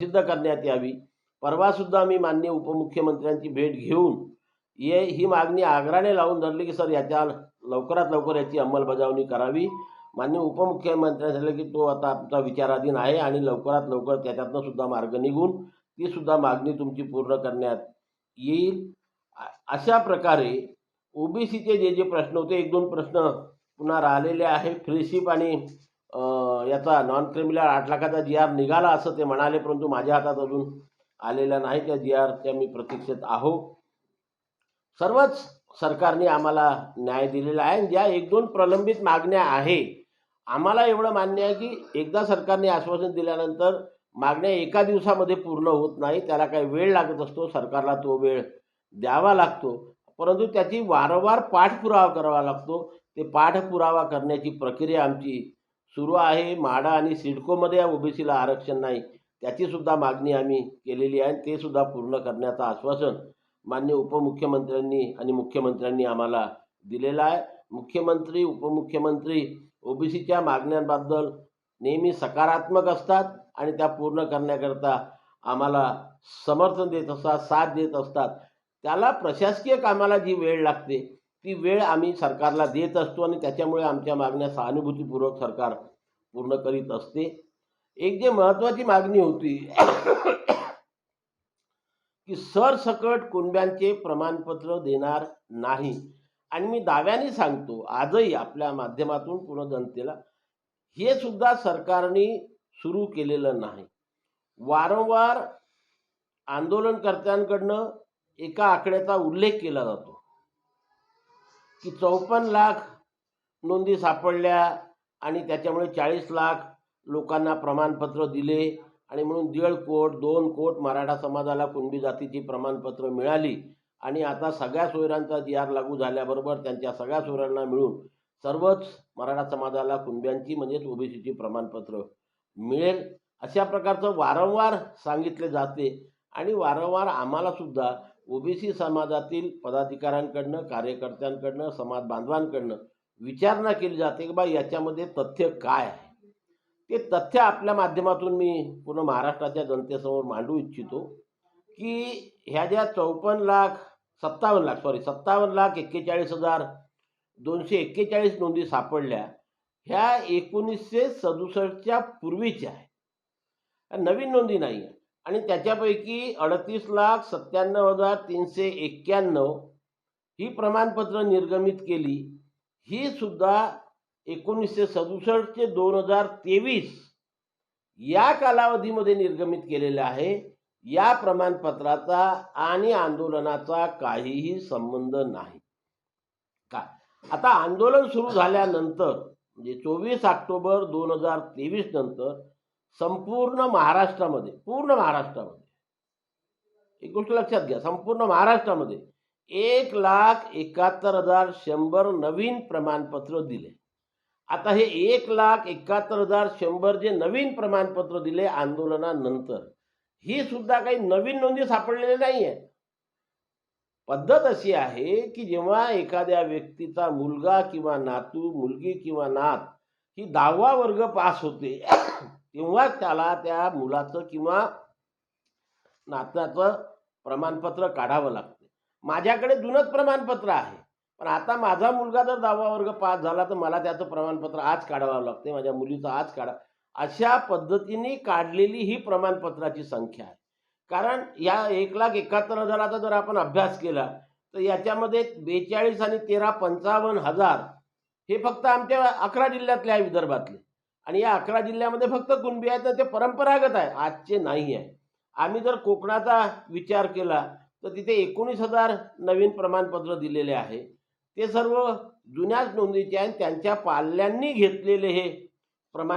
सिद्ध करण्यात यावी. परवासुद्धा मी मान्य उपमुख्यमंत्र्यांची भेट घेऊन ये ही मागणी आग्राने लावून धरली की सर याच्या लवकरात लवकर याची अंमलबजावणी करावी. मान्य उपमुख्यमंत्र्यांनी सांगितलं की तो आता आमचा विचाराधीन आहे आणि लवकरात लवकर त्याच्यातनं सुद्धा मार्ग निघून ती सुद्धा मागणी तुमची पूर्ण करण्यात येईल. अशा प्रकारे ओबीसीचे जे जे प्रश्न होते एक दोन प्रश्न पुन्हा राहिलेले आहे फ्रीशिप आणि याचा नॉन क्रिमिनल आठ लाखाचा जी आर निघाला असं ते म्हणाले परंतु माझ्या हातात अजून आलेला नाही. त्या जी आर त्या मी प्रतीक्षेत आहो. सर्वच सरकारने आम्हाला न्याय दिलेला आहे. आणि ज्या एक दोन प्रलंबित मागण्या आहे आम्हाला एवढं मान्य आहे की एकदा सरकारने आश्वासन दिल्यानंतर मागण्या एका दिवसामध्ये पूर्ण होत नाही. त्याला काही वेळ लागत असतो. सरकारला तो वेळ द्यावा लागतो. परंतु त्याची वारंवार पाठपुरावा करावा लागतो. ते पाठपुरावा करण्याची प्रक्रिया आमची सुरू आहे. माडा आणि सिडकोमध्ये ओबीसीला आरक्षण नाही. त्याचीसुद्धा मागणी आम्ही केलेली आहे. आणि ते सुद्धा पूर्ण करण्याचं आश्वासन मान्य उपमुख्यमंत्र्यांनी आणि मुख्यमंत्र्यांनी आम्हाला दिलेलं आहे. मुख्यमंत्री उपमुख्यमंत्री ओबीसीच्या मागण्यांबद्दल नेहमी सकारात्मक असतात आणि त्या पूर्ण करण्याकरता आम्हाला समर्थन देत असतात साथ देत असतात. त्याला प्रशासकीय कामाला जी वेळ लागते ती वेळ आम्ही सरकारला देत असतो आणि त्याच्यामुळे आमच्या मागण्या सहानुभूतीपूर्वक सरकार पूर्ण करीत असते. एक जे महत्त्वाची मागणी होती की सरसकट कुणब्यांचे प्रमाणपत्र देणार नाही. आणि मी दाव्याने सांगतो आजही आपल्या माध्यमातून पूर्ण जनतेला हे सुद्धा सरकारने सुरू केलेलं नाही. वारंवार आंदोलनकर्त्यांकडनं एका आकड्याचा उल्लेख केला जातो. की चौपन्न लाख नोंदी सापडल्या आणि त्याच्यामुळे चाळीस लाख लोकांना प्रमाणपत्र दिले आणि म्हणून दीड कोट दोन कोट मराठा समाजाला कुणबी जातीची प्रमाणपत्र मिळाली. आणि आता सगळ्या सोयऱ्यांचा जी लागू झाल्याबरोबर त्यांच्या सगळ्या सोयऱ्यांना मिळून सर्वच मराठा समाजाला कुणब्यांची म्हणजेच ओबीसीची प्रमाणपत्र मिळेल. अशा प्रकारचं वारंवार सांगितले जाते. आणि वारंवार आम्हाला सुद्धा ओबीसी समाजातील पदाधिकाऱ्यांकडनं कार्यकर्त्यांकडनं समाज बांधवांकडनं विचारणा केली जाते की बा याच्यामध्ये तथ्य काय आहे? ते तथ्य आपल्या माध्यमातून मी पूर्ण महाराष्ट्राच्या जनतेसमोर मांडू इच्छितो की ह्या ज्या चौपन्न लाख सत्तावन्न लाख सॉरी सत्तावन्न लाख एक्केचाळीस हजार दोनशे एक्केचाळीस नोंदी सापडल्या ह्या एकोणीसशे सदुसष्टच्या पूर्वीच्या आहे नवीन नोंदी नाही आहे आणि त्याच्यापैकी अडतीस लाख सत्त्याण्णव हजार तीनशे एक्क्याण्णव ही प्रमाणपत्र निर्गमित केली. ही सुद्धा एकोणीसशे सदुसष्ट ते दोन हजार तेवीस या कालावधीमध्ये निर्गमित केलेलं आहे. या प्रमाणपत्राचा आणि आंदोलनाचा काहीही संबंध नाही. का आता आंदोलन सुरू झाल्यानंतर म्हणजे चोवीस ऑक्टोबर दोन हजार तेवीस नंतर संपूर्ण महाराष्ट्रामध्ये पूर्ण महाराष्ट्रामध्ये. एक गोष्ट लक्षात घ्या संपूर्ण महाराष्ट्रामध्ये एक लाख एकाहत्तर हजार शंभर नवीन प्रमाणपत्र दिले. आता हे एक लाख एकाहत्तर हजार शंभर जे नवीन प्रमाणपत्र दिले आंदोलनानंतर ही सुद्धा काही नवीन नोंदी सापडलेली नाही आहे पद्धत अशी आहे की जेव्हा एखाद्या व्यक्तीचा मुलगा किंवा नातू मुलगी किंवा नात ही दहावा वर्ग पास होते. तेव्हा त्याला त्या मुलाचं किंवा नातनाचं प्रमाणपत्र काढावं लागते. माझ्याकडे जुनंच प्रमाणपत्र आहे. पण आता माझा मुलगा जर दहावा वर्ग पास झाला तर मला त्याचं प्रमाणपत्र आज काढावं लागते. माझ्या मुलीचं आज काढा. अशा पद्धतीने काढलेली ही प्रमाणपत्राची संख्या आहे. कारण या एक लाख एकाहत्तर हजाराचा जर आपण अभ्यास केला तर याच्यामध्ये बेचाळीस आणि तेरा पंचावन्न हजार हे फक्त आमच्या अकरा जिल्ह्यातले आहे विदर्भातले. आणि या अकरा जिल्ह्यामध्ये फक्त कुणबी आहेत तर ते परंपरागत आहे आजचे नाही आहे. आम्ही जर कोकणाचा विचार केला तर तिथे एकोणीस हजार नवीन प्रमाणपत्र दिलेले आहे. ते सर्व जुन्याच नोंदीचे आहे आणि त्यांच्या पाल्यांनी घेतलेले हे प्रमाण